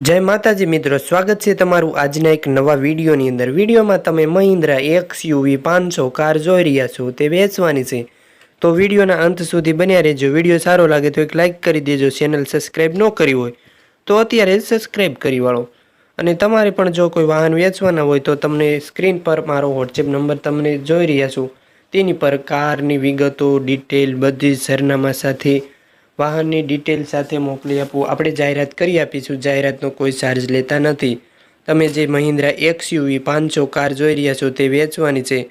જય માતાજી મિત્રો, સ્વાગત છે તમારું આજના એક નવા વિડીયોની અંદર. વિડીયોમાં તમે મહિન્દ્રા એક્સ યુવી પાંચસો કાર જોઈ રહ્યા છો, તે વેચવાની છે. તો વિડીયોના અંત સુધી બન્યા રહેજો. વીડિયો સારો લાગે તો એક લાઇક કરી દેજો, ચેનલ સબસ્ક્રાઈબ ન કરી હોય તો અત્યારે જ સબસ્ક્રાઇબ કરી વાળો. અને તમારે પણ જો કોઈ વાહન વેચવાના હોય તો તમને સ્ક્રીન પર મારો વોટ્સએપ નંબર તમને જોઈ રહ્યા છો. તેની પર કારની વિગતો, ડિટેલ બધી સરનામા સાથે વાહનની ડિટેલ સાથે મોકલી આપવું આપણે જાહેરાત કરી આપીશું. જાહેરાતનો કોઈ ચાર્જ લેતા નથી. તમે જે મહિન્દ્રા એક્સયુવી પાંચસો કાર જોઈ રહ્યા છો તે વેચવાની છે.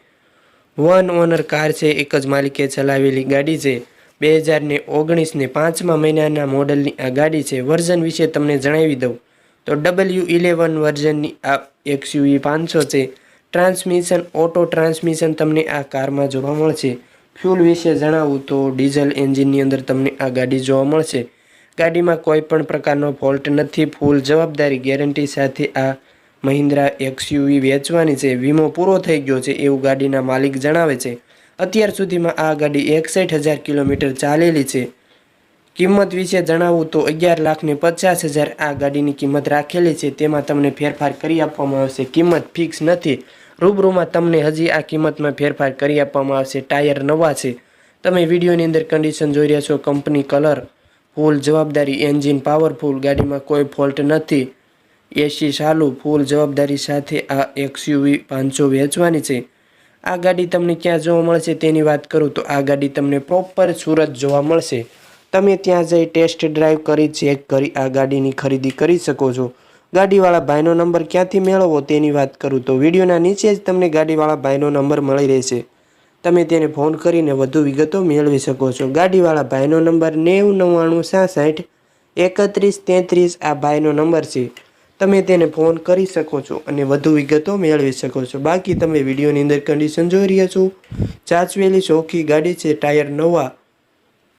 વન ઓનર કાર છે. એક જ માલિકે ચલાવેલી ગાડી છે. બે હજારને ઓગણીસને પાંચમા મહિનાના મોડલની આ ગાડી છે. વર્ઝન વિશે તમને જણાવી દઉં. તો ડબલ્યુ ઇલેવન વર્ઝનની આ એક્સયુવી પાંચસો છે. ટ્રાન્સમિશન, ઓટો ટ્રાન્સમિશન તમને આ કારમાં જોવા મળશે. ફ્યુલ વિશે જણાવું તો ડીઝલ એન્જિનની અંદર તમને આ ગાડી જોવા મળશે. ગાડીમાં કોઈ પણ પ્રકારનો ફોલ્ટ નથી, ફૂલ જવાબદારી ગેરંટી સાથે આ મહિન્દ્રા એક્સયુવી વેચવાની છે. વીમો પૂરો થઈ ગયો છે એવું ગાડીના માલિક જણાવે છે. અત્યાર સુધીમાં આ ગાડી એકસઠ હજાર કિલોમીટર ચાલેલી છે. કિંમત વિશે જણાવું તો અગિયાર લાખને પચાસ હજાર આ ગાડીની કિંમત રાખેલી છે. તેમાં તમને ફેરફાર કરી આપવામાં આવશે. કિંમત ફિક્સ નથી. રૂબરૂમાં તમને હજી આ કિંમતમાં ફેરફાર કરી આપવામાં આવશે. ટાયર નવા છે. તમે વિડીયોની અંદર કન્ડિશન જોઈ રહ્યા છો. કંપની કલર, ફૂલ જવાબદારી એન્જિન પાવરફુલ ગાડીમાં કોઈ ફોલ્ટ નથી. એસી ચાલુ, ફૂલ જવાબદારી સાથે આ એક્સયુવી પાંચસો વેચવાની છે. આ ગાડી તમને ક્યાં જોવા મળશે તેની વાત કરું તો આ ગાડી તમને પ્રોપર સુરત જોવા મળશે. તમે ત્યાં જઈ ટેસ્ટ ડ્રાઈવ કરી ચેક કરી આ ગાડીની ખરીદી કરી શકો છો. ગાડીવાળા ભાઈનો નંબર ક્યાંથી મેળવવો તેની વાત કરું તો વિડીયોના નીચે જ તમને ગાડીવાળા ભાઈનો નંબર મળી રહેશે. તમે તેને ફોન કરીને વધુ વિગતો મેળવી શકો છો. ગાડીવાળા ભાઈનો નંબર નેવું નવ્વાણું સાસઠ એકત્રીસ તેત્રીસ આ ભાઈનો નંબર છે. તમે તેને ફોન કરી શકો છો અને વધુ વિગતો મેળવી શકો છો. બાકી તમે વિડીયોની અંદર કન્ડિશન જોઈ રહ્યા છો. ચાચવેલી ચોખ્ખી ગાડી છે, ટાયર નવા